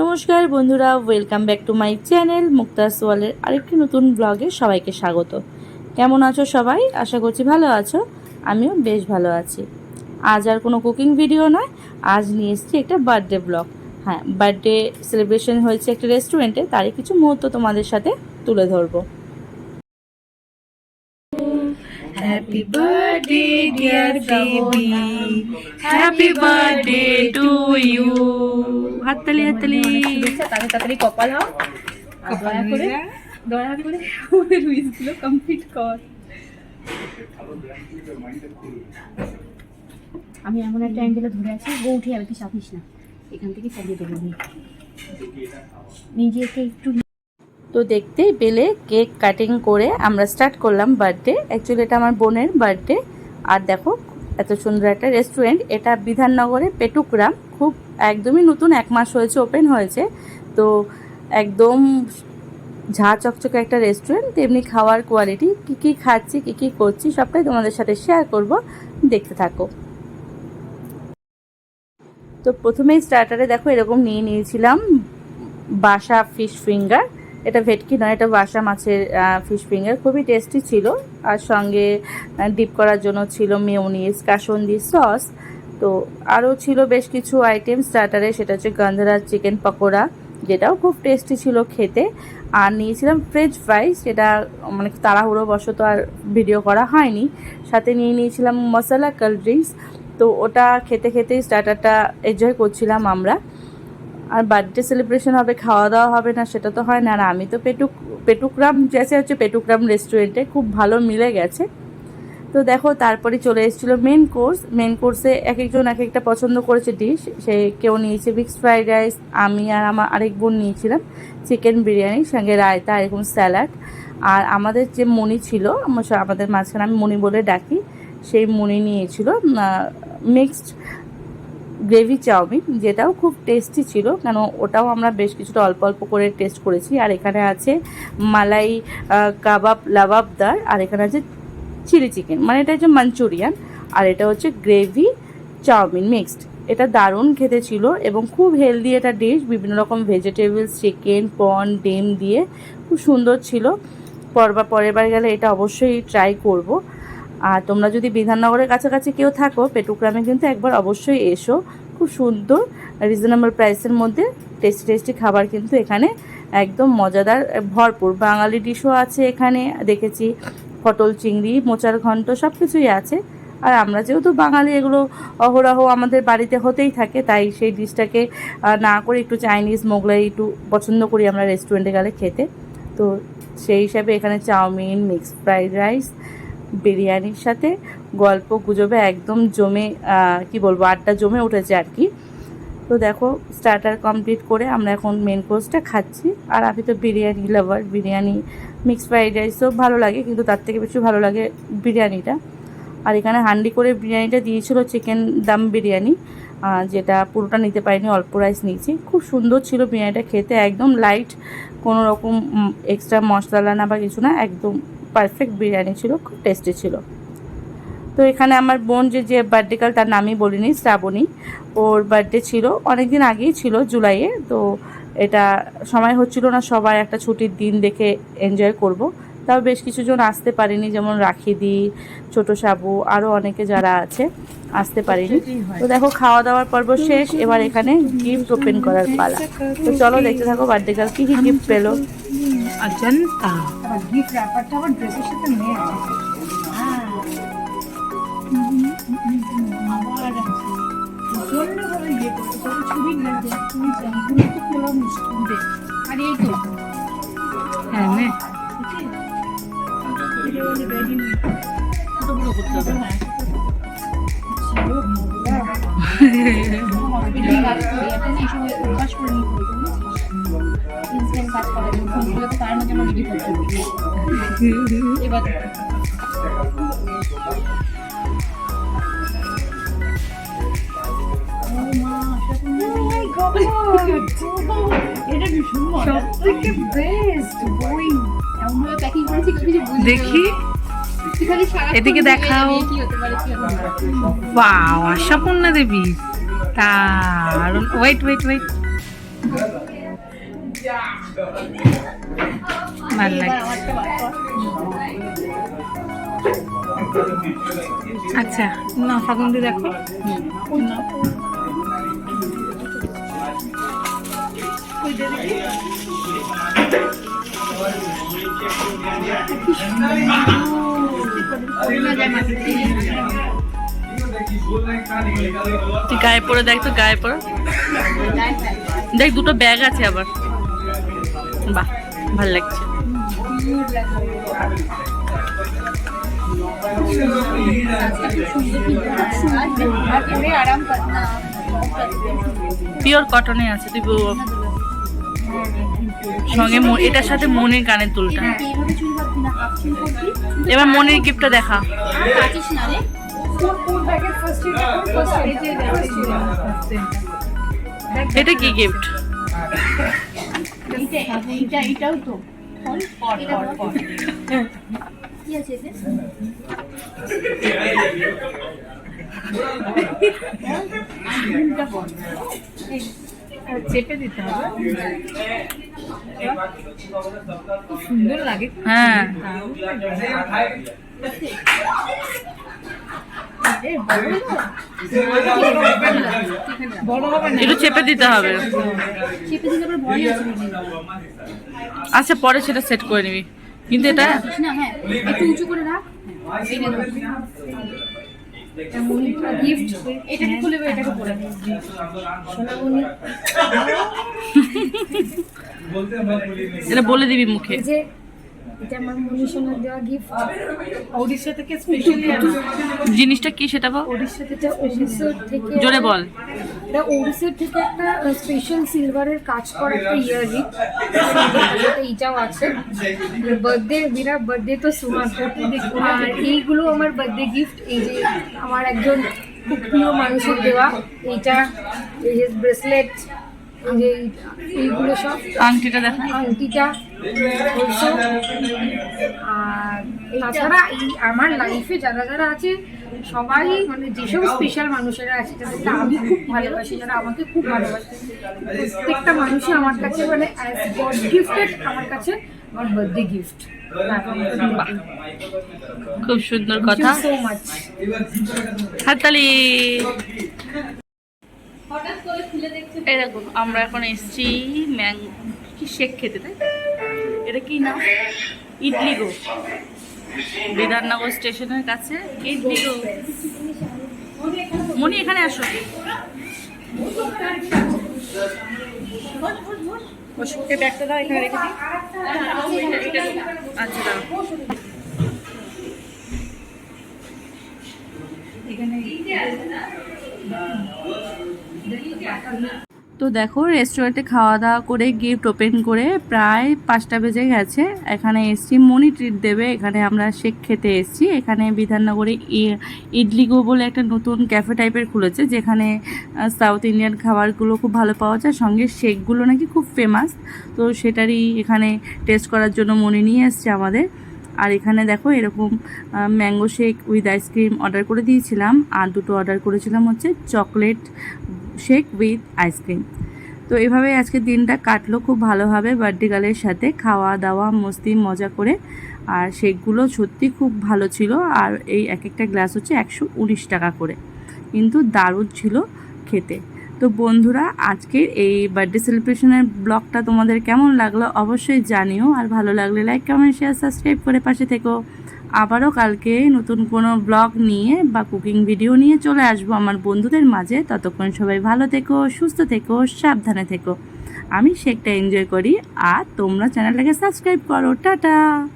নমস্কার বন্ধুরা welcome back to my channel Mukta সোয়ালের আরেকটি নতুন ব্লগে সবাইকে স্বাগত। কেমন আছো সবাই? আশা করছি ভালো আছো, আমিও বেশ ভালো আছি। আজ আর কোনো কুকিং ভিডিও নয়, আজ নিয়ে এসছি একটা বার্থডে ব্লগ হ্যাঁ বার্থডে সেলিব্রেশন হয়েছে একটা রেস্টুরেন্টে তারই কিছু মুহূর্ত তোমাদের সাথে তুলে ধরবো। Happy birthday, dear baby. Happy birthday to you. হাততালি হাততালি তাড়াতাড়ি তাড়াতাড়ি কপাল হও দয়া করে দয়া করে আমাদের উইসগুলো কমপ্লিট কর আমি এমন একটা অ্যাঙ্গেলে ধরে আছি গো উঠে যাবে তুই চাপিস না এখান থেকে চালিয়ে দেবো নিজেকে একটু তো দেখতেই পেলে কেক কাটিং করে আমরা স্টার্ট করলাম বার্থডে। অ্যাকচুয়ালি এটা আমার বোনের বার্থডে। আর দেখো, এত সুন্দর একটা রেস্টুরেন্ট এটা বিধাননগরে পেটুকরাম। খুব একদমই নতুন, এক মাস হয়েছে ওপেন হয়েছে। তো একদম ঝা চকচকে একটা রেস্টুরেন্ট তেমনি খাওয়ার কোয়ালিটি কী কী খাচ্ছি, কী কী করছি, সবটাই তোমাদের সাথে শেয়ার করব। দেখতে থাকো। তো প্রথমেই স্টার্টারে দেখো এরকম নিয়ে নিয়েছিলাম বাসা ফিশ ফিঙ্গার এটা ভেটকি নয়, এটা বাসা মাছের ফিশ ফিঙ্গার খুবই টেস্টি ছিল। আর সঙ্গে ডিপ করার জন্য ছিল মেয়নিজ কাসন্দি সস তো আরও ছিল বেশ কিছু আইটেম স্টার্টারে সেটা হচ্ছে গন্ধরাজ চিকেন পকোড়া, যেটাও খুব টেস্টি ছিল খেতে। আর নিয়েছিলাম ফ্রেঞ্চ ফ্রাইস যেটা মানে তাড়াহুড়ো বশত আর ভিডিও করা হয়নি। সাথে নিয়ে নিয়েছিলাম মশলা কোল্ড ড্রিঙ্কস তো ওটা খেতে খেতেই স্টার্টারটা এনজয় করছিলাম আমরা। আর বার্থডে সেলিব্রেশন হবে খাওয়া দাওয়া হবে না, সেটা তো হয় না। আর আমি তো পেটুক, পেটুকরাম যেসে হচ্ছে পেটুকরাম রেস্টুরেন্টে খুব ভালো মিলে গেছে। তো দেখো, তারপরে চলে এসেছিল মেন কোর্স মেন কোর্সে এক একজন এক একটা পছন্দ করেছে ডিশ সে কেউ নিয়েছে মিক্সড ফ্রাইড রাইস আমি আর আমার আরেক বোন নিয়েছিলাম চিকেন বিরিয়ানি, সঙ্গে রায়তা, এরকম স্যালাড আর আমাদের যে মনি ছিল আমাদের মাঝখানে আমি মনি বলে ডাকি, সেই মনি নিয়েছিল মিক্সড গ্রেভি চাউমিন, যেটাও খুব টেস্টি ছিল, কেন ওটাও আমরা বেশ কিছুটা অল্প অল্প করে টেস্ট করেছি। আর এখানে আছে মালাই কাবাব, লাবাবদার, আর এখানে আছে চিলি চিকেন মানে এটা হচ্ছে মাঞ্চুরিয়ান আর এটা হচ্ছে গ্রেভি চাউমিন মিক্সড এটা দারুণ খেতে ছিল এবং খুব হেলদি এটা ডিশ বিভিন্ন রকম ভেজিটেবলস চিকেন পন ডিম দিয়ে খুব সুন্দর ছিল। পরবার পরের বার গেলে এটা অবশ্যই ট্রাই করব। আর তোমরা যদি বিধাননগরের কাছাকাছি কেউ থাকো, পেটুগ্রামে কিন্তু একবার অবশ্যই এসো। খুব সুন্দর রিজনেবল প্রাইসের মধ্যে টেস্টি টেস্টি খাবার কিন্তু এখানে একদম মজাদার, ভরপুর। বাঙালি ডিশও আছে এখানে, দেখেছি। পটল চিংড়ি, মোচার ঘন্ট সব কিছুই আছে। আর আমরা যেহেতু বাঙালি, এগুলো অহরহ আমাদের বাড়িতে হতেই থাকে, তাই সেই ডিশটাকে না করে একটু চাইনিজ মোগলাই একটু পছন্দ করি আমরা রেস্টুরেন্টে গেলে খেতে। তো সেই হিসাবে এখানে চাউমিন মিক্সড ফ্রাইড রাইস বিরিয়ানির সাথে গল্প গুজবে একদম জমে কি বলব, আড্ডা জমে উঠেছে আর কি। তো দেখো স্টার্টার কমপ্লিট করে আমরা এখন মেন কোর্সটা খাচ্ছি। আর আমি তো biryani lover biryani mixed fried রাইসও ভালো লাগে, কিন্তু তার থেকে বেশি ভালো লাগে বিরিয়ানিটা। আর এখানে হান্ডি করে বিরিয়ানিটা দিয়েছিল চিকেন দাম বিরিয়ানি যেটা পুরোটা নিতে পারিনি, অল্প রাইস নিয়েছি। খুব সুন্দর ছিল বিরিয়ানিটা খেতে, একদম লাইট কোনো রকম এক্সট্রা মশলা না বা কিছু না, একদম পারফেক্ট বিরিয়ানি ছিল, খুব টেস্টি ছিল। তো এখানে আমার বোন যে যে বার্থডে কাল তার নামই বলিনি, শ্রাবণী। ওর বার্থডে ছিল অনেক দিন আগেই ছিল জুলাইয়ে, তো এটা সময় হচ্ছিল না সবাই একটা ছুটির দিন দেখে এনজয় করব। তাও বেশ কিছুজন আসতে পারেনি, যেমন রাখি রাখিদি, ছোট সাবু আরও অনেকে যারা আছে, আসতে পারেনি। তো দেখো খাওয়া দাওয়ার পর্ব শেষ, এবার এখানে গিফট ওপেন করার পালা। তো চলো দেখতে থাকো বার্থডে কাল কী কী গিফট পেল। অজন্তা আবার গিফট র্যাপারটা আবার ড্রেসের সাথে মেয়ে আছে ইয়ে আর এই তো হ্যাঁ নে রেডি ছোট বড় করতে হবে ইনস্ট্যান্ট কাজ করে ফোনগুলো তো তার রেডি করতে এবার বুঝতে দেখি। এদিকে দেখাও। বাহ আশাপূর্ণা দেবী। দারুণ ওয়েট ওয়েট ওয়েট ভালো লাগে। আচ্ছা না, ফাগুন্দি দেখো না। ওইটা দেখি। গায়ে পরে দেখ তো গায়ে পরে। দেখ, দুটো ব্যাগ আছে আবার বাহ, ভালো লাগছে। পিওর কটনে আছে, তুই সঙ্গে এটার সাথে মনের চুল করবি এবার মনের গিফটটা দেখা। এটা কি গিফট? এইটা এইটাও তো কি আছে চেপে দিতে হবে সুন্দর লাগে হ্যাঁ। হবে না একটু চেপে দিতে হবে? আচ্ছা পরে সেটা সেট করে নিবি। কিন্তু এটা হ্যাঁ। একটু উঁচু করে রাখ। এটাকে খুলে এটাকে পরে এটা বলে দিবি মুখে। এটা আমার মনীষণার দেওয়া গিফট ওড়িশা থেকে স্পেশালি জিনিসটা কি সেটা বল? ওড়িশা থেকে ওড়িশার থেকে জোরে বল। এটা ওড়িশার থেকে একটা স্পেশাল সিলভারের কাজ করা একটা ইয়াররিং এইটাও আছে। বার্থডে বিনা বার্থডে তো সুমার আর এইগুলো আমার বার্থডে গিফট এই যে আমার একজন খুব প্রিয় মানুষের দেওয়া। এইটা এই যে ব্রেসলেট যে এইগুলো সব। আংটিটা দেখা। আংটিটা আর তাছাড়া এই আমার লাইফে যারা যারা আছে সবাই মানে যেসব স্পেশাল মানুষেরা আছে যাদেরকে আমি খুব ভালোবাসি যারা আমাকে খুব ভালোবাসে প্রত্যেকটা মানুষই আমার কাছে মানে অ্যাজ গড গিফটেড আমার কাছে আমার বার্থডে গিফট খুব সুন্দর কথা। সো মাচ এই দেখো আমরা এখন এসছি ম্যাং কি শেক খেতে তাই এটা কি নাম ইডলি গো। বিধাননগর স্টেশনের কাছে ইডলি গো। মনি, এখানে আসো। এই ব্যাগটা দাও, এখানে রেখে আচ্ছা দাঁড়াও। তো দেখো রেস্টুরেন্টে খাওয়া দাওয়া করে গিফট ওপেন করে প্রায় পাঁচটা বেজে গেছে। এখানে এসছি মনি ট্রিট দেবে। এখানে আমরা শেক খেতে এসছি। এখানে বিধাননগরে ই- ইডলি গো বলে একটা নতুন ক্যাফে টাইপের খুলেছে, যেখানে সাউথ ইন্ডিয়ান খাবারগুলো খুব ভালো পাওয়া যায়। সঙ্গে শেকগুলো নাকি খুব ফেমাস তো সেটারই এখানে টেস্ট করার জন্য মনি নিয়ে এসছে আমাদের। আর এখানে দেখো, এরকম mango shake with ice cream order করে দিয়েছিলাম। আর দুটো অর্ডার করেছিলাম হচ্ছে চকলেট শেক উইথ আইসক্রিম তো এভাবে আজকে দিনটা কাটলো খুব ভালোভাবে বার্থডে গার্লের সাথে। খাওয়া দাওয়া, মস্তি, মজা করে। আর শেকগুলো সত্যি খুব ভালো ছিল। আর এই এক একটা গ্লাস হচ্ছে একশো উনিশ টাকা করে। কিন্তু দারুণ ছিল খেতে। তো বন্ধুরা, আজকের এই বার্থডে সেলিব্রেশনের ব্লগটা তোমাদের কেমন লাগল অবশ্যই জানিও। আর ভালো লাগলে লাইক কমেন্ট শেয়ার সাবস্ক্রাইব করে পাশে থেকো। আবারও কালকে নতুন কোনো ব্লগ নিয়ে বা কুকিং ভিডিও নিয়ে চলে আসব আমার বন্ধুদের মাঝে। ততক্ষণ সবাই ভালো থেকো, সুস্থ থেকো, সাবধানে থেকো। আমি সেটা এনজয় করি। আর তোমরা চ্যানেলটাকে সাবস্ক্রাইব করো। টাটা!